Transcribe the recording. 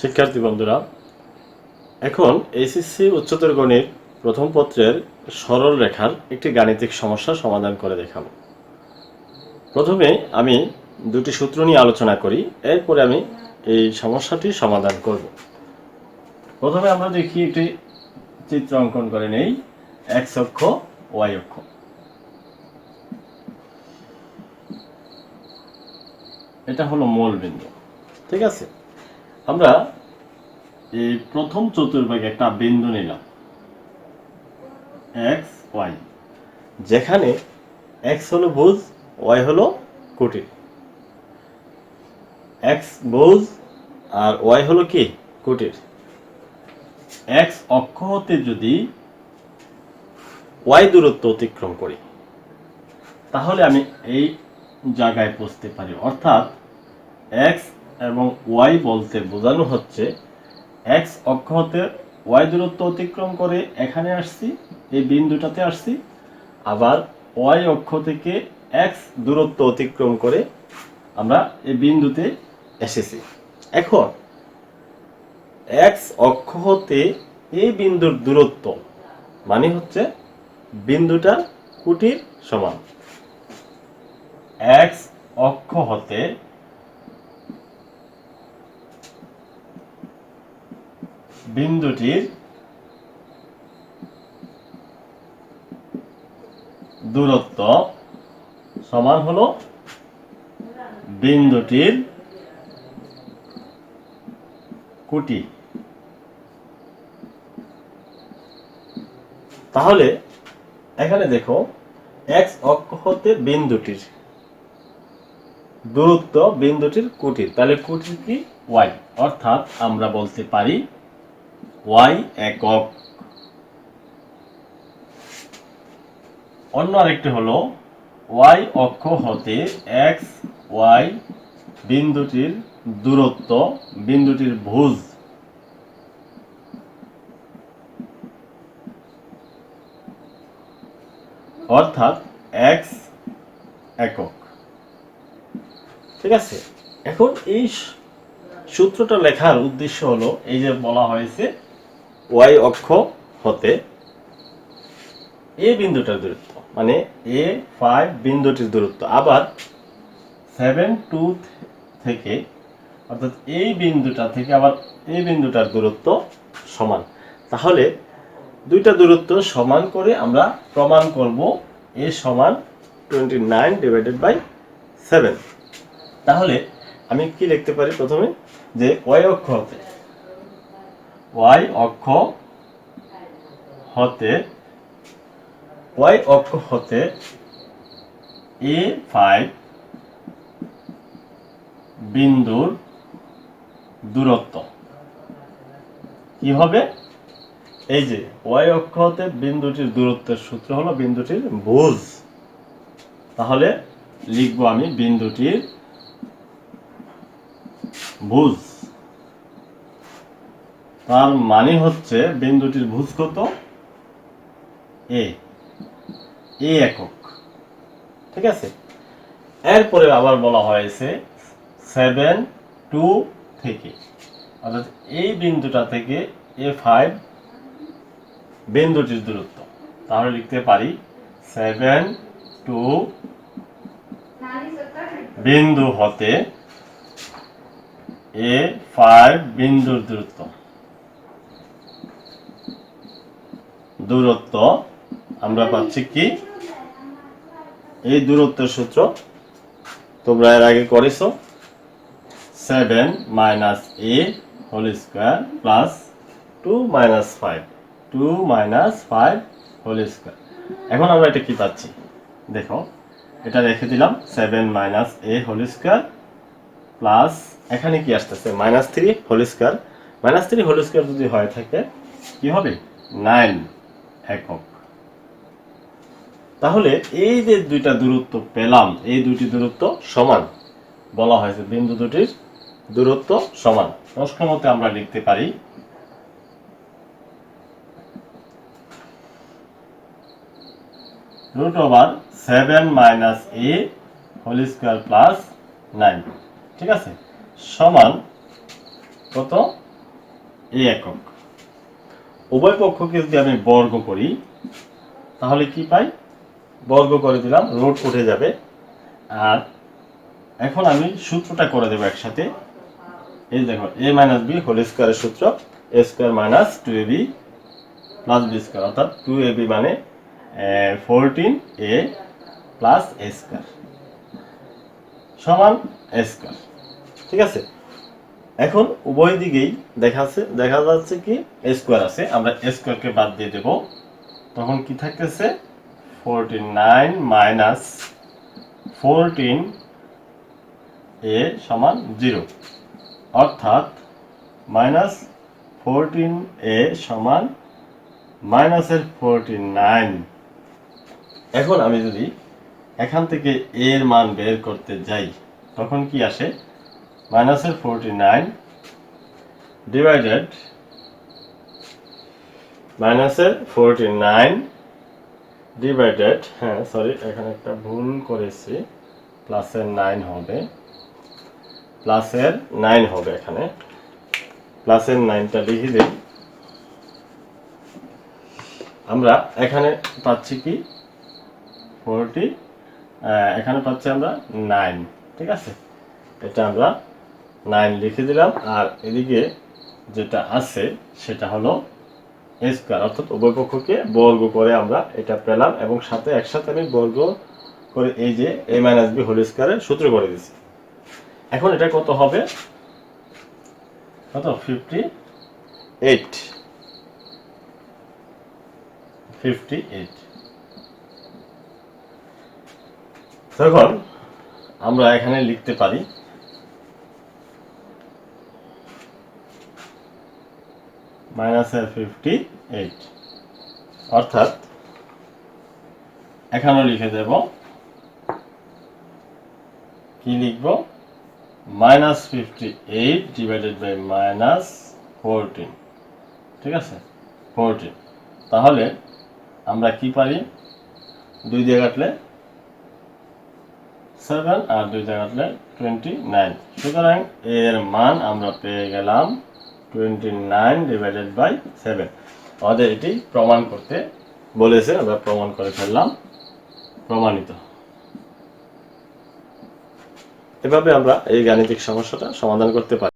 শিক্ষার্থী বন্ধুরা, এখন এইচএসসি উচ্চতর গণিত প্রথম পত্রের সরল রেখার একটি গাণিতিক সমস্যা সমাধান করে দেখাবো। প্রথমে আমি দুটি সূত্র নিয়ে আলোচনা করি, এরপরে আমি এই সমস্যাটি সমাধান করব। প্রথমে আমরা দেখি একটি চিত্র অঙ্কন করে নেই এক্স অক্ষ ওয়াই অক্ষ। এটা হলো মূল বিন্দু, ঠিক আছে? আমরা এই প্রথম চতুর্ভাগে একটা বিন্দু নিলাম। এক্স ওয়াই যেখানে এক্স হলো ভুজ ওয়াই হলো কুটির। এক্স ভুজ আর ওয়াই হলো কি? কুটির। এক্স অক্ষ হতে যদি ওয়াই দূরত্ব অতিক্রম করি, তাহলে আমি এই জায়গায় পৌঁছতে পারি। অর্থাৎ এক্স এবং ওয়াই বলতে বোঝানো হচ্ছে এক্স অক্ষ হতে ওয়াই দূরত্ব অতিক্রম করে এখানে আসছি, এই বিন্দুটাতে আসছি, আবার ওয়াই অক্ষ থেকে এক্স দূরত্ব অতিক্রম করে আমরা এই বিন্দুতে এসেছি। এখন এক্স অক্ষ হতে এই বিন্দুর দূরত্ব মানে হচ্ছে বিন্দুটা কুটির সমান। এক্স অক্ষ হতে বিন্দুটির দূরত্ব সমান হলো বিন্দুটির কুটি। তাহলে এখানে দেখো এক্স অক্ষ হতে বিন্দুটির দূরত্ব বিন্দুটির কুটির। তাহলে কুটির কি? ওয়াই অর্থাৎ আমরা বলতে পারি ওয়াই একক। অন্য আরেকটি হলো, ওয়াই অক্ষ হতে এক্স ওয়াই বিন্দুটির দূরত্ব, বিন্দুটির ভুজ। অর্থাৎ এক্স একক। ঠিক আছে? এখন এই সূত্রটা লেখার উদ্দেশ্য হলো, এই যে বলা হয়েছে ওয়াই অক্ষ হতে এ বিন্দুটার দূরত্ব মানে এ ফাইভ বিন্দুটির দূরত্ব। আবার সেভেন টু থেকে, অর্থাৎ এই বিন্দুটা থেকে আবার এই বিন্দুটার দূরত্ব সমান। তাহলে দুইটা দূরত্ব সমান করে আমরা প্রমাণ করব এ সমান twenty nine divided by seven. তাহলে আমি কি লিখতে পারি প্রথমে? যে ওয়াই অক্ষ হতে ওয়াই অক্ষ হতে, ওয়াই অক্ষ হতে এ ফাইভ বিন্দুর দূরত্ব। কি হবে? এই যে ওয়াই অক্ষ হতে বিন্দুটির দূরত্বের সূত্র হলো বিন্দুটির ভুজ তাহলে লিখব আমি বিন্দুটির ভুজ তার মানে হচ্ছে বিন্দুটির ভুজ কত এ এ একক। ঠিক আছে? এরপরে আবার বলা হয়েছে সেভেন টু থেকে। অর্থাৎ এই বিন্দুটা থেকে এ ফাইভ বিন্দুটির দূরত্ব। তাহলে লিখতে পারি সেভেন টু বিন্দু হতে এ ফাইভ বিন্দুর দূরত্ব। দূরত্ব আমরা পাচ্ছি কি? এই দূরত্বের সূত্র তোমরা এর আগে করেছ। Seven minus a whole square plus two minus five. Two minus five whole square. এখন আমরা এটা কি পাচ্ছি? দেখো, এটা রেখে দিলাম। Seven minus a whole square plus এখানে কি আসতেছে? Minus three whole square. Minus three whole square যদি হয়ে থাকে, কি হবে? নাইন। একক। তাহলে এই যে দুইটা দূরত্ব পেলাম, এই দুইটি দূরত্ব সমান। বলা হয়েছে বিন্দু দুটির দূরত্ব সমান। প্রশ্ন মতে আমরা লিখতে পারি, root over seven minus a whole square plus nine. ঠিক আছে? সমান কত? এ একক। উভয় পক্ষকে যদি আমি বর্গ করি, তাহলে কি পাই? বর্গ করে দিলাম রোড উঠে যাবে। আর এখন আমি সূত্রটা করে দেবো একসাথে। এই দেখো এ মাইনাস বি হোল স্কোয়ারের সূত্র a square minus two a b plus b square অর্থাৎ টু এ বি মানে fourteen a plus a square সমান এ স্কোয়ার ঠিক আছে? এখন উভয় দিকেই দেখাচ্ছে দেখা যাচ্ছে কি স্কোয়ার আছে। আমরা স্কোয়ারকে বাদ দিয়ে দেব। তখন কি থাকতেছে? Fourteen nine minus fourteen a সমান জিরো অর্থাৎ মাইনাস ফোরটিন এ সমান মাইনাসের ফোরটিন নাইন এখন আমি যদি এখান থেকে এর মান বের করতে যাই, তখন কি আসে? মাইনাসের ফোরটি নাইন ডিভাইডেড মাইনাসের ফোরটি নাইন ডিভাইডেড হ্যাঁ সরি, এখানে একটা ভুল করেছি প্লাসের নাইন হবে প্লাসের নাইন হবে এখানে প্লাসের নাইনটা লিখে দিই। আমরা এখানে পাচ্ছি কি? ফোরটি এখানে পাচ্ছি আমরা নাইন ঠিক আছে? এটা আমরা নাইন লিখে দিলাম, আর এদিকে যেটা আছে, সেটা হলো স্কোয়ার অর্থাৎ উভয় পক্ষকে বর্গ করে আমরা এটা পেলাম এবং সাথে একসাথে আমি বর্গ করে এই যে এ মাইনাস বি হোল স্কোয়ারের সূত্র করে দিছি এখন এটা কত হবে? কত? ফিফটি এইট ফিফটি এইট তখন আমরা এখানে লিখতে পারি মাইনাসের ফিফটি এইট অর্থাৎ এখানেও লিখে দেব। কি লিখব? Minus fifty eight divided by minus fourteen ঠিক আছে? ফোরটিন তাহলে আমরা কি পারি? দুই দিয়ে কাটলে সেভেন আর দুই দিয়ে কাটলে টোয়েন্টি নাইন সুতরাং এর মান আমরা পেয়ে গেলাম twenty nine divided by seven আমাদের এটি প্রমাণ করতে বলেছে, আমরা প্রমাণ করে ফেললাম, প্রমাণিত। এভাবে আমরা এই গাণিতিক সমস্যাটা সমাধান করতে পারি।